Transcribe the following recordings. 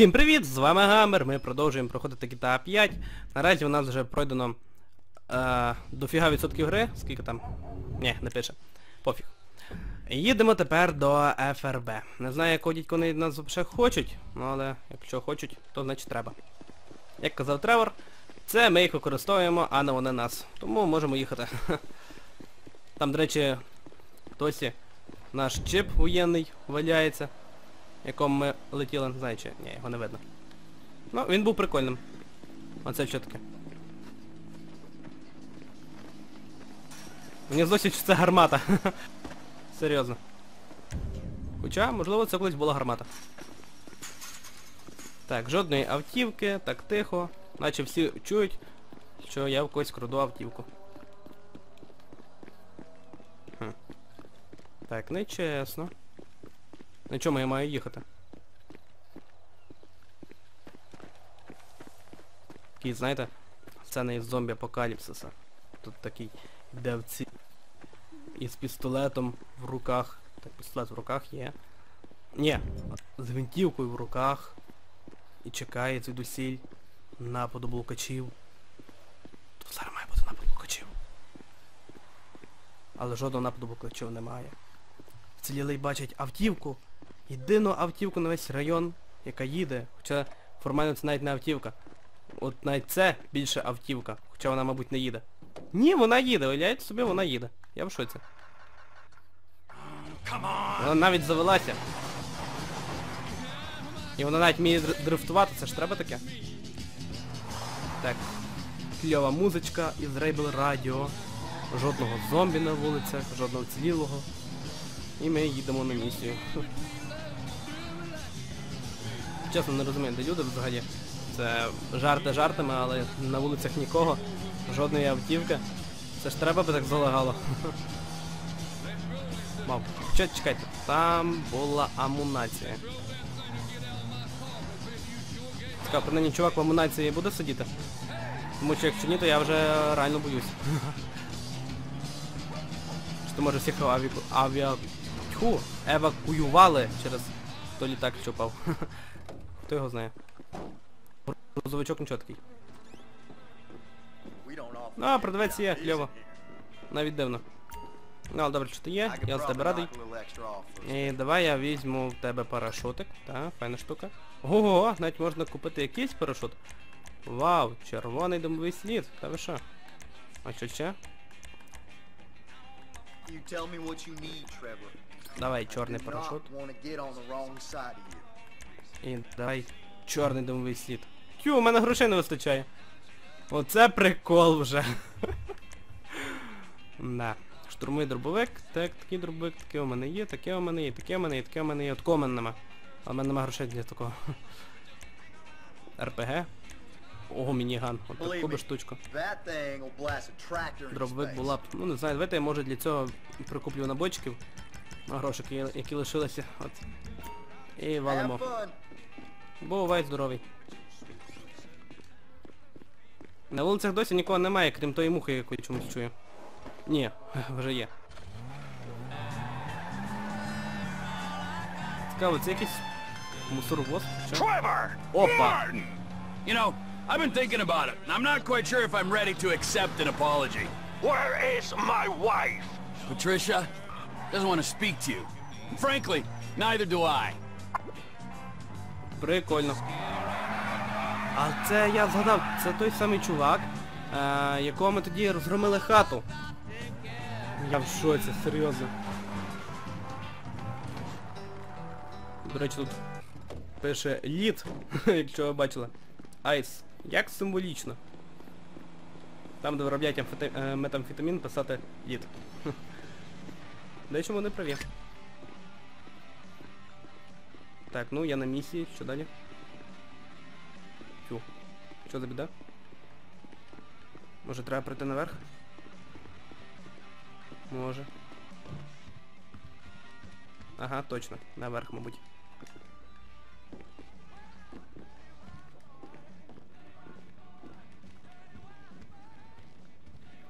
Всім привіт! З вами Гамер, ми продовжуємо проходити GTA 5. Наразі у нас вже пройдено е, дофіга відсотків гри. Скільки там? Ні, не пише. Пофіг. Їдемо тепер до ФРБ. Не знаю, якого дідько вони нас взагалі хочуть, ну але якщо хочуть, то значить треба. Як казав Тревор, це ми їх використовуємо, а не вони нас. Тому можемо їхати. Там, до речі, досі наш чип воєнний валяється якому ми летіли, не знаю чи... Ні, його не видно. Ну, він був прикольним. Оце що таке. Мені здосить, що це гармата. Серйозно. Хоча, можливо, це колись була гармата. Так, жодної автівки, так тихо. Наче всі чують, що я в когось краду автівку. Хм. Так, нечесно. На чому я маю їхати? Такий, знаєте, сцена із зомбі апокаліпсиса. Тут такий йде в ці... із пістолетом в руках. Так, пістолет в руках є. Ні, з гвинтівкою в руках. І чекає звідусіль нападу блукачів. Тут зараз має бути напад блукачів. Але жодного нападу блукачів немає. Вцілілий бачать автівку. Єдину автівку на весь район, яка їде. Хоча формально це навіть не автівка. От навіть це більше автівка. Хоча вона, мабуть, не їде. Ні, вона їде, уявляєте собі, вона їде. Я в шоці. Вона навіть завелася. І вона навіть вміє др- дрифтувати, це ж треба таке. Так. Кльова музичка із Рейбл Радіо. Жодного зомбі на вулицях, жодного вцілілого. І ми їдемо на місію. Чесно не розумію, де люди взагалі. Це жарти жартами, але на вулицях нікого, жодної автівки. Це ж треба би так залагало. Мав. Що, чекайте, там була амунація. Цікаво, принаймні чувак в амунації буде сидіти? Тому що якщо ні, то я вже реально боюсь. Що може всіх авіку... авіа... Тьху, евакуювали через той літак, що впав. Хто його знає? Грузовичок. Ну, а продавець є, кльово. Навіть дивно. Ну, але добре, що ти є, я з тебе радий. І давай я візьму в тебе парашутик. Так, файна штука. Ого, навіть можна купити якийсь парашут. Вау, червоний димовий слід. Та ви що? А що ще? Давай чорний парашут. І давай чорний димовий слід. Тю, у мене грошей не вистачає. Оце прикол вже. да. Штурмовий дробовик. Так, такий дробовик, таке у мене є, таке у мене є, таке у мене є, таке у мене є. От мене нема. А в мене нема грошей для такого. РПГ. Ого, мініган. От таку би штучку. Дробовик була б. Ну не знаю, давайте я може для цього прикуплю набойчиків. На грошики, які- лишилися. От. І валимо. Бувай здоровий. На вулицях досі нікого немає, крім тої мухи, яку я чомусь чую. Ні, вже є. Цікаво, це якийсь мусоровоз? Що? Trevor! Опа! You know, I've been thinking about it, and I'm not quite sure if I'm ready to accept an apology. Where is my wife? Patricia doesn't want to speak to you. And frankly, neither do I. Прикольно. А це я згадав, це той самий чувак, е, якого ми тоді розгромили хату. Я в шоці, серйозно. До речі, тут пише лід, якщо ви бачили. Айс. Як символічно. Там, де виробляють е, метамфетамін, писати лід. Дещо вони праві. Так, ну я на місії, що далі? Тю. Що за біда? Може треба прийти наверх? Може. Ага, точно. Наверх, мабуть.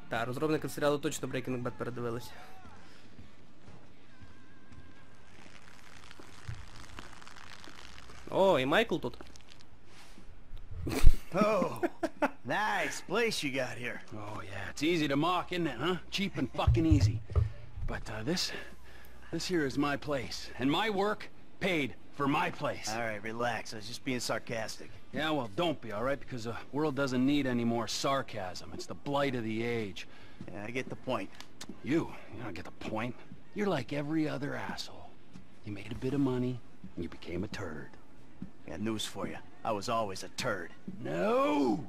Так, розробники серіалу точно Breaking Bad передивились. О, і Майкл тут. Oh, nice place you got here. Oh yeah, it's easy to mock, isn't it, huh? Cheap and fucking easy. But uh, this, this here is my place, and my work paid for my place. All right, relax. I was just being sarcastic. Yeah, well, don't be, all right? Because the world doesn't need any more sarcasm. It's the blight of the age. Yeah, I get the point. You, you don't get the point. You're like every other asshole. You made a bit of money, and you became a turd. Got news for you. I was always a turd. No!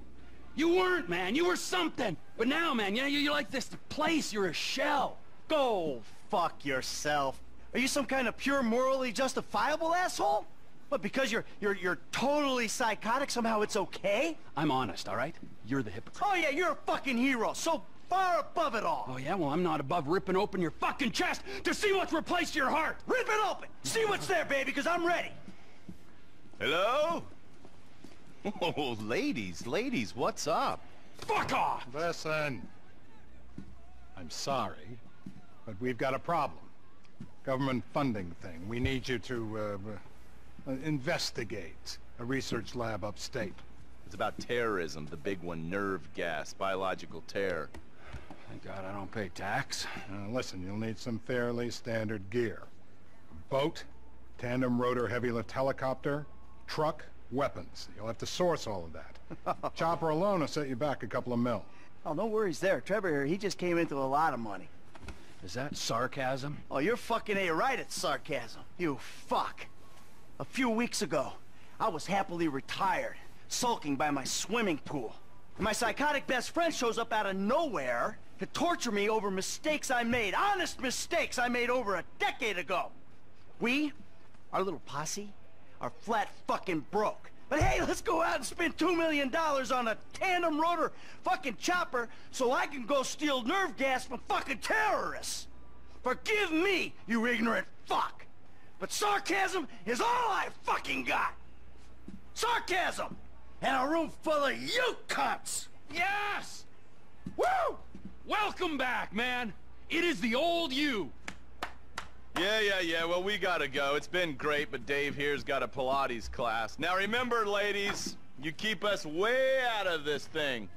You weren't, man. You were something. But now, man, you know, you're like this place. You're a shell. Go fuck yourself. Are you some kind of pure morally justifiable asshole? But because you're you're you're totally psychotic, somehow it's okay? I'm honest, all right? You're the hypocrite. Oh yeah, you're a fucking hero. So far above it all. Oh, yeah? Well, I'm not above ripping open your fucking chest to see what's replaced your heart. Rip it open. See what's there, baby, because I'm ready. Hello? Oh, ladies, ladies, what's up? Fuck off! Listen. I'm sorry, but we've got a problem. Government funding thing. We need you to, uh, uh, investigate a research lab upstate. It's about terrorism, the big one, nerve gas, biological terror. Thank God I don't pay tax. Uh, listen, you'll need some fairly standard gear. Boat, tandem rotor heavy lift helicopter, truck, weapons. You'll have to source all of that. Chopper alone will set you back a couple of mil. Oh, no worries there. Trevor here, he just came into a lot of money. Is that sarcasm? Oh, you're fucking A right at sarcasm. You fuck. A few weeks ago, I was happily retired, sulking by my swimming pool. And my psychotic best friend shows up out of nowhere to torture me over mistakes I made. Honest mistakes I made over a decade ago. We, our little posse, are flat fucking broke. But hey, let's go out and spend two million dollars on a tandem rotor fucking chopper so I can go steal nerve gas from fucking terrorists. Forgive me, you ignorant fuck. But sarcasm is all I fucking got. Sarcasm! And a room full of you cunts! Yes! Woo! Welcome back, man! It is the old you! Yeah, yeah, yeah, well, we gotta go. It's been great, but Dave here's got a Pilates class. Now remember, ladies, you keep us way out of this thing.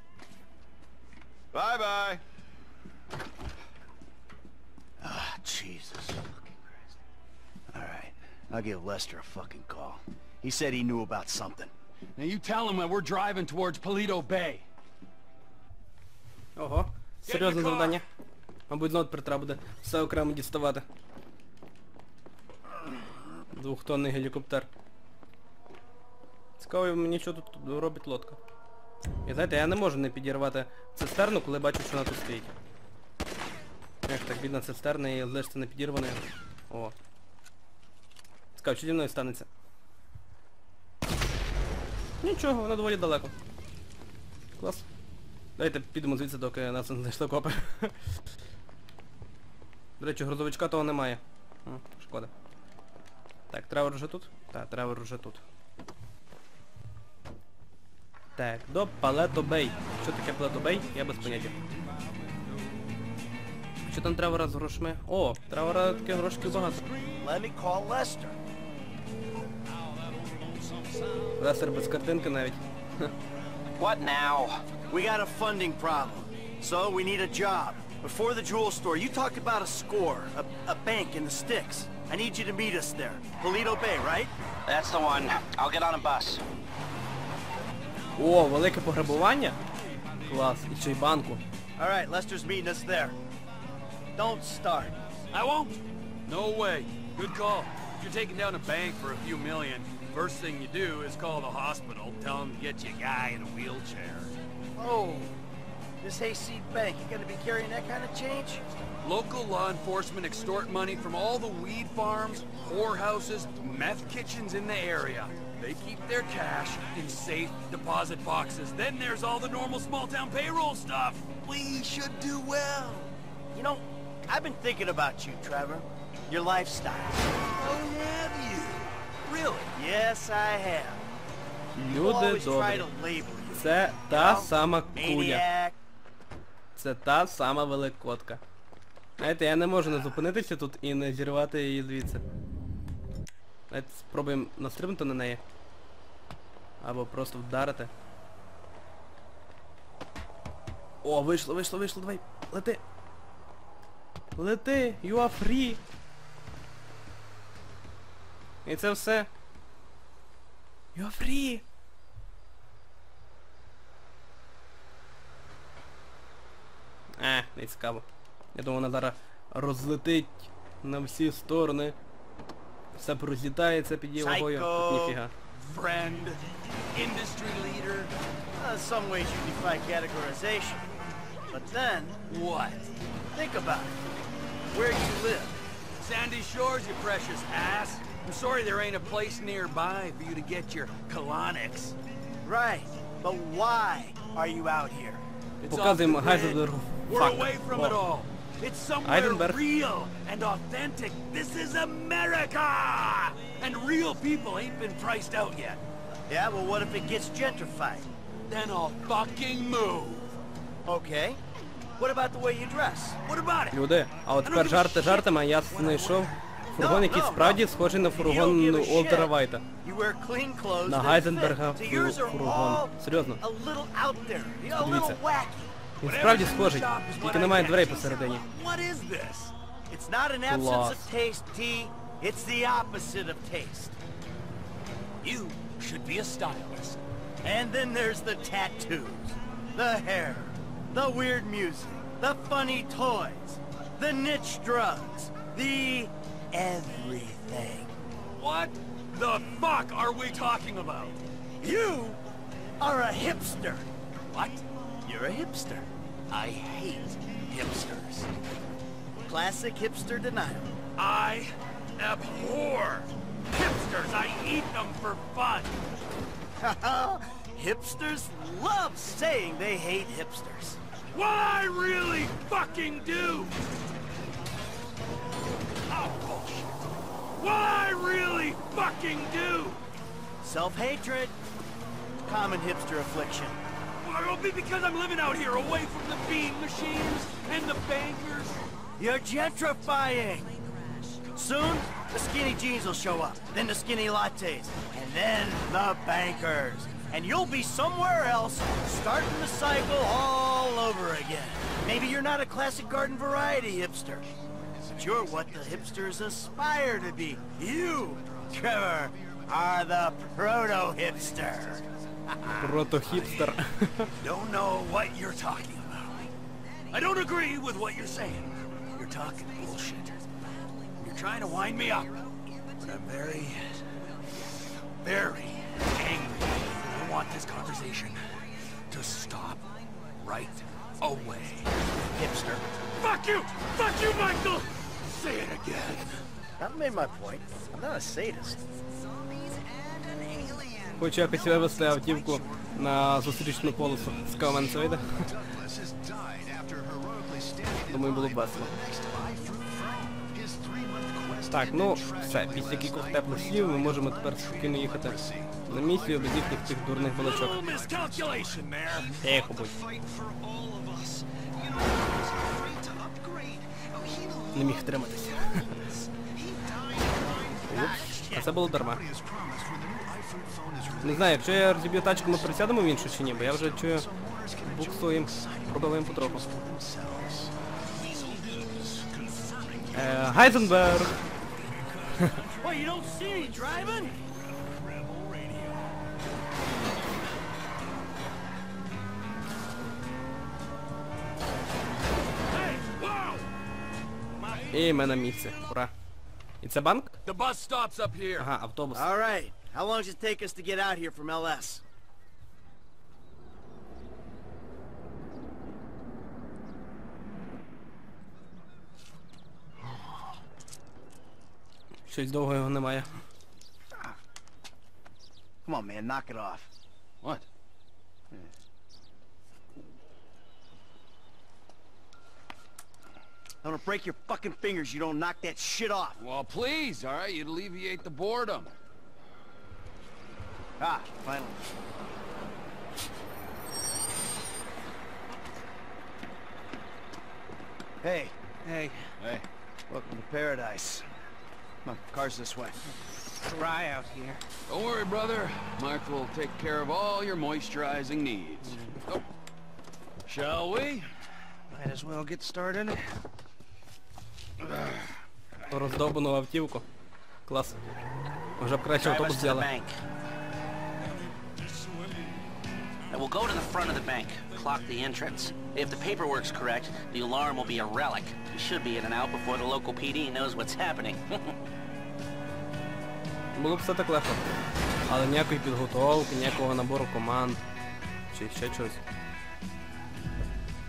Bye-bye. Ah, Jesus fucking Christ. All right, I'll give Lester a fucking call. He said he knew about something. Now you tell him that we're driving towards Polito Bay. Ого, серйозне завдання. Мабуть, знову тепер треба буде все окремо діставати. Двохтонний гелікоптер. Цікаво мені що тут робить лодка. І знаєте, я не можу не підірвати цистерну, коли бачу, що вона тут стоїть. Як так бідна цистерна і лишиться не підірваною. О. Цікаво, що зі мною станеться? Нічого, вона доволі далеко. Клас. Давайте підемо звідси, доки нас не знайшли копи. До речі, грузовичка того немає. Шкода. Так, тревор вже тут? Так, тревор вже тут. Так, до Палето Бей. Що таке Палето Бей? Я без поняття. Що там тревора з грошми? О, тревора таке грошків багато. Lester. Без картинки навіть. What now? We got a funding problem. So we need a job. Before the jewel store, you talked about a score, a, a bank in the sticks. I need you to meet us there. Polito Bay, right? That's the one. I'll get on a bus. О, велике пограбування? Клас. І ще й банку. All right, Lester's meeting us there. Don't start. I won't. No way. Good call. If you're taking down a bank for a few million, first thing you do is call the hospital, tell them to get you a guy in a wheelchair. Oh, this hayseed bank, you gonna be carrying that kind of change? Local law enforcement extort money from all the weed farms, whorehouses, meth kitchens in the area. They keep their cash in safe deposit boxes. Then there's all the normal small-town payroll stuff. We should do well. You know, I've been thinking about you, Trevor. Your lifestyle. Oh, have you? Really? Yes, I have. People Люди always try добрі. to label you. Це та сама куля. Це та сама великотка. Знаєте, я не можу не зупинитися тут і не зірвати її звідси. Давайте спробуємо настрибнути на неї. Або просто вдарити. О, вийшло, вийшло, вийшло, давай. Лети. Лети, you are free. І це все. You are free. Не цікаво. Я думаю, вона зараз розлетить на всі сторони. Все порозлітається під її вагою. Тут ніфіга. Friend, industry leader, Uh, some ways you defy categorization. But then, what? think about it. Where you live. Sandy Shores, you precious ass. I'm sorry there ain't a place nearby for you to get your colonics. Right. But why are you out here? It's off the. We're Фак. away from it all. It's somewhere Heidelberg. real and authentic. This is America! And real people ain't been priced out yet. Yeah, well, what if it gets gentrified? Then I'll fucking move. Okay. What about the way you dress? What about it? Люди, а от тепер жарти жартами, а я знайшов фургон, який справді схожий на фургон Уолтера. Вайта. You wear clean clothes На Гайзенберга fit. So yours are фургон. Серйозно. a little out there, a little Подивіться. wacky. Він справді схожий, тільки немає дверей посередині. What is this? It's not an absence Класс. of taste, T. It's the opposite of taste. You should be a stylist. And then there's the tattoos, the hair, the weird music, the funny toys, the niche drugs, the everything. What the fuck are we talking about? You are a hipster. What? You're a hipster. I hate hipsters. Classic hipster denial. I abhor hipsters. I eat them for fun. Hipsters love saying they hate hipsters. What I really fucking do. Oh, bullshit. What I really fucking do. Self-hatred. Common hipster affliction. It'll be because I'm living out here away from the bean machines and the bankers. You're gentrifying. Soon, the skinny jeans will show up, then the skinny lattes, and then the bankers. And you'll be somewhere else, starting the cycle all over again. Maybe you're not a classic garden variety hipster, but you're what the hipsters aspire to be. You, Trevor, are the proto-hipster. Proto hipster. don't know what you're talking about. I don't agree with what you're saying. You're talking bullshit. You're trying to wind me up. But I'm very, very angry. I want this conversation to stop right away. Hipster. Fuck you! Fuck you, Michael! Say it again. I've made my point. I'm not a sadist. Хочу якось вивезти автівку на зустрічну полосу. В мене це. Думаю, було б весело. Так, ну все, після кількох теплих слів ми можемо тепер спокійно їхати на місію без їхніх цих дурних балачок. Тихо будь. Не міг втриматися. Упс, а це було дарма. Не знаю, якщо я розіб'ю тачку, ми присядемо в іншу чи ні, бо я вже чую буксуємо, пробиваємо потроху. Е, Гайзенберг! І ми на місці. Ура. І це банк? Ага, автобус. All right. How long does it take us to get out here from LS? Щось довго його немає. Come on, man, knock it off. What? I'm gonna break your fucking fingers. You don't knock that shit off. Well, please, all right? You'd alleviate the boredom. Ah, finally. Hey, Hey. Hey. welcome to paradise. Come on, car's this way. Dry out here. Don't worry, brother. Mark will take care of all your moisturizing needs. Oh. Shall we? Might as well get started. Роздовбану автівку. Клас. Вже б краще Drive автобус us to the взяли. We'll go to the front of the bank, clock the entrance. If the paperwork's correct, the alarm will be a relic. We should be in and out before the local PD knows what's happening. Було б все так легко. Але ніякої підготовки, ніякого набору команд. Чи ще чогось.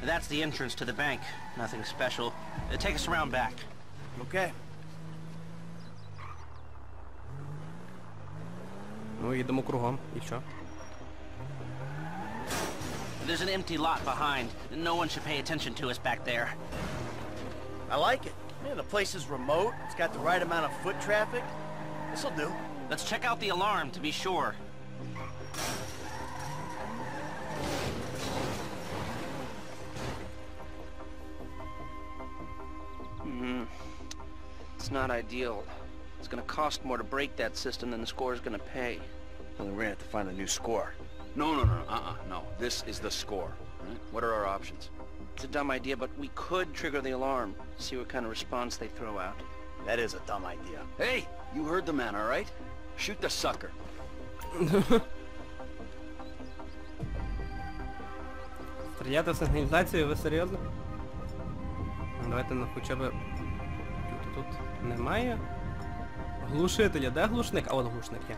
That's the entrance to the bank. Nothing special. Uh, take us around back. Okay. Ну, їдемо кругом. І що? There's an empty lot behind. No one should pay attention to us back there. I like it. Man, the place is remote. It's got the right amount of foot traffic. This'll do. Let's check out the alarm to be sure. Hmm. It's not ideal. It's gonna cost more to break that system than the score's gonna pay. Well, we're gonna have to find a new score. No, no, no, uh-uh, no. This is the score. Right? What are our options? It's a dumb idea, but we could trigger the alarm. See what kind of response they throw out. That is a dumb idea. Hey, you heard the man, all right? Shoot the sucker. Стріляти в сигналізацію, ви серйозно? Ну, Давайте ну, хоча б... Тут, тут немає. Глушителя, де глушник? А от глушник є.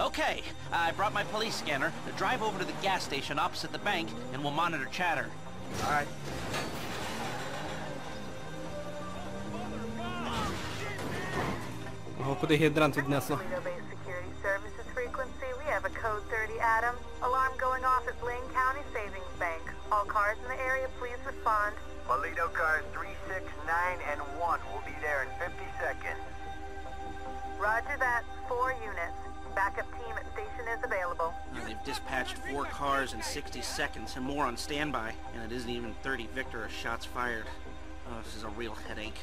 Okay, I brought my police scanner. Drive over to the gas station opposite the bank, and we'll monitor chatter. All right. Jag har det hedrar inte ditt. They've dispatched four cars in 60 seconds and more on standby, and it isn't even 30 Victor shots fired. Oh, this is a real headache.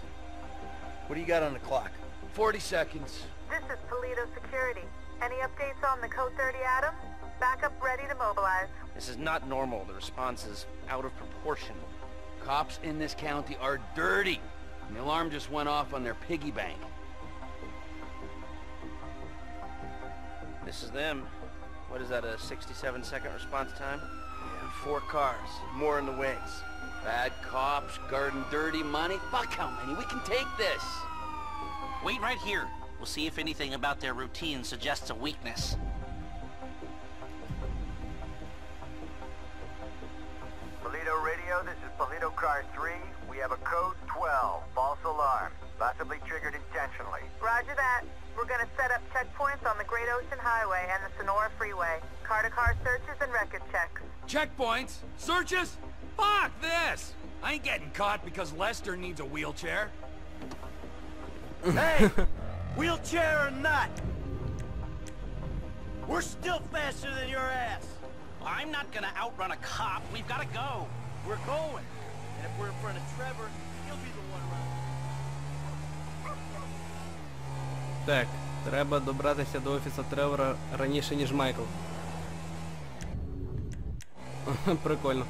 What do you got on the clock? 40 seconds. This is Toledo Security. Any updates on the code 30 Adam? Backup ready to mobilize. This is not normal. The response is out of proportion. Cops in this county are dirty. And the alarm just went off on their piggy bank. This is them. What is that, a 67 second response time? Yeah, four cars. More in the wings. Bad cops, guarding dirty money. Fuck how many? We can take this. Wait right here. We'll see if anything about their routine suggests a weakness. Toledo radio, this is Toledo car 3. We have a code 12, false alarm, possibly triggered intentionally. Roger that. We're going to set up checkpoints on the Great Ocean Highway and the Sonora Freeway. Car-to-car searches and record checks. Checkpoints? Searches? Fuck this! I ain't getting caught because Lester needs a wheelchair. Hey! Wheelchair or not! We're still faster than your ass! I'm not gonna outrun a cop. We've gotta go. We're going. And if we're in front of Trevor, Так, треба добратися до офісу Тревора раніше, ніж Майкл. Прикольно.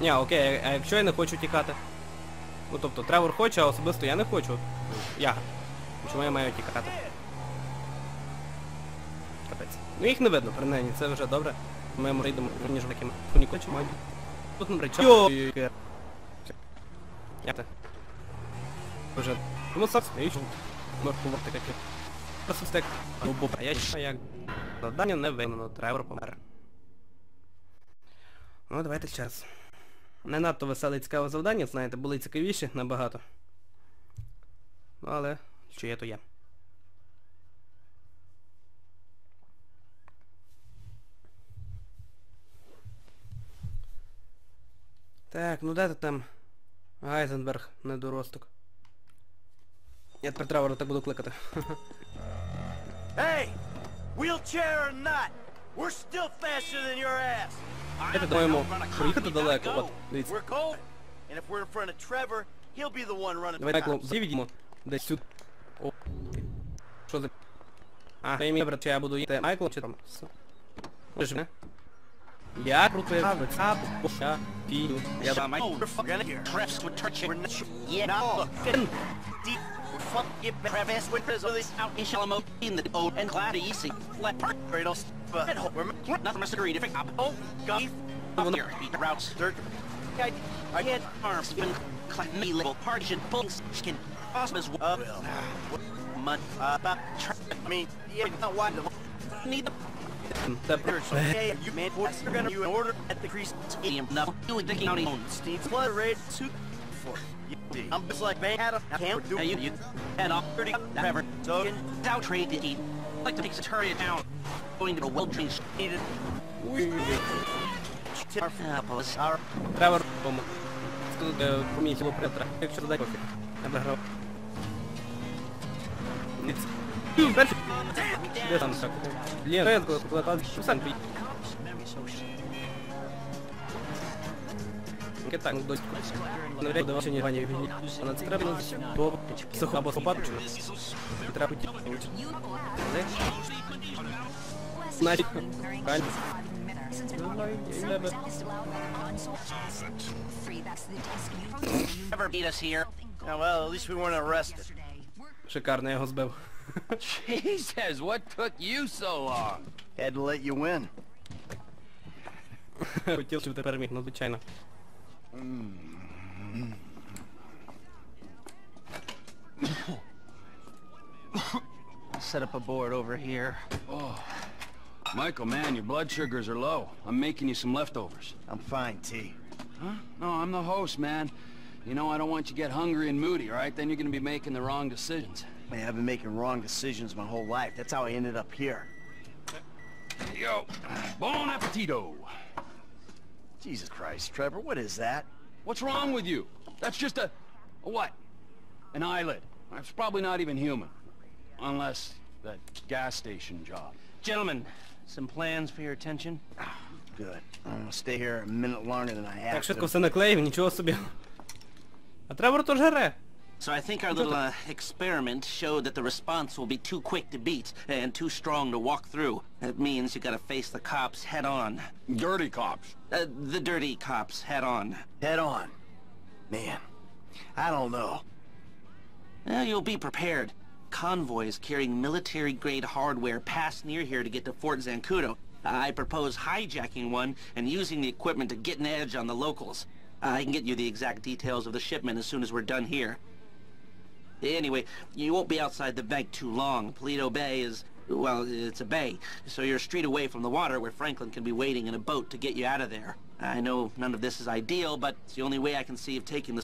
Ні, окей, а якщо я не хочу тікати? Ну тобто Тревор хоче, а особисто я не хочу. Я. Чому я маю тікати? Капець. Ну їх не видно, принаймні, це вже добре. Ми йдемо ніж такими. Фу, хоче, мабуть. Тут не речі. Йо! Я те. Вже. Тому сам стоїш. Моркувати таке. Просто стек. Бубу. А я як. Завдання не виконано, Тревор помер. Ну, давайте раз. Не надто веселе і цікаве завдання, знаєте, були цікавіші набагато. Ну, але, що є, то є. Так, ну де ти там? Гайзенберг, недоросток. Я тепер тревора так буду кликати. Ей! Wheelchair or not, we're still faster than your ass. Давайте дамо йому проїхати далеко. От, дивіться. Давай, Майкло, завідімо. Десь сюди. О. Що за... А, то ім'я, брат, чи я буду їхати Майкл, чи там... Ти ж мене? Я круто я цап, я пію. Я там Майкл. Fuck you, crevice, with this, this, out, In Shalom in the old and glad easy. Let part Kratos, but, we're, not from a degree to up. oh, God, Up here, beat routes. dirt, I, I can't, Arms been clap me little partition pulls skin. Osmas uh, mud. uh, but, I mean, yeah, not the, Need the Та hey, you man, what's gonna, you order at the crease, stadium. No, you would think county owns. Steve, flood rate, two, four, you, I'm just like, man, Adam, I can't do Now you, you, and off 30, whatever. So, Out trade to eat. Like to take Sataria down. Going to a well-trained needed, Apples. our, Треба робимо. Сказати, поміть його принтера. Якщо задай кофі. Я виграв. Ніц. Хм, перший. Де там так? Блін, я коли кладав сам Бій. Так, ну дочку. Навряд до вашої вані війні. Вона це треба по психо або попадку. Треба ті. Значить, правильно. Never beat us here. yeah, well, at least we weren't arrested. Шикарно, я його збив. Jesus, what took you so long? Had to let you win. Хотів, щоб ти переміг, ну звичайно. Set up a board over here. Oh. Michael, man, your blood sugars are low. I'm making you some leftovers. I'm fine, T. Huh? No, I'm the host, man. You know, I don't want you to get hungry and moody, right? Then you're gonna be making the wrong decisions. Man, I've been making wrong decisions my whole life. That's how I ended up here. Yo, bon appetito. Jesus Christ, Trevor, what is that? What's wrong with you? That's just a... a what? An eyelid. It's probably not even human. Unless that gas station job. Gentlemen, some plans for your attention? Good. I'm gonna stay here a minute longer than I have Так швидко to. все наклеїв, нічого собі. А Тревор теж жере. So I think our little uh, experiment showed that the response will be too quick to beat and too strong to walk through. That means you gotta face the cops head on. Dirty cops. Uh, the dirty cops head on. Head on. Man, I don't know. Well, you'll be prepared. Convoys carrying military-grade hardware pass near here to get to Fort Zancudo. I propose hijacking one and using the equipment to get an edge on the locals. I can get you the exact details of the shipment as soon as we're done here. Anyway, you won't be outside the bank too long. Polito Bay is, well, it's a bay, so you're a street away from the water where Franklin can be waiting in a boat to get you out of there. I know none of this is ideal, but it's the only way I can see of taking the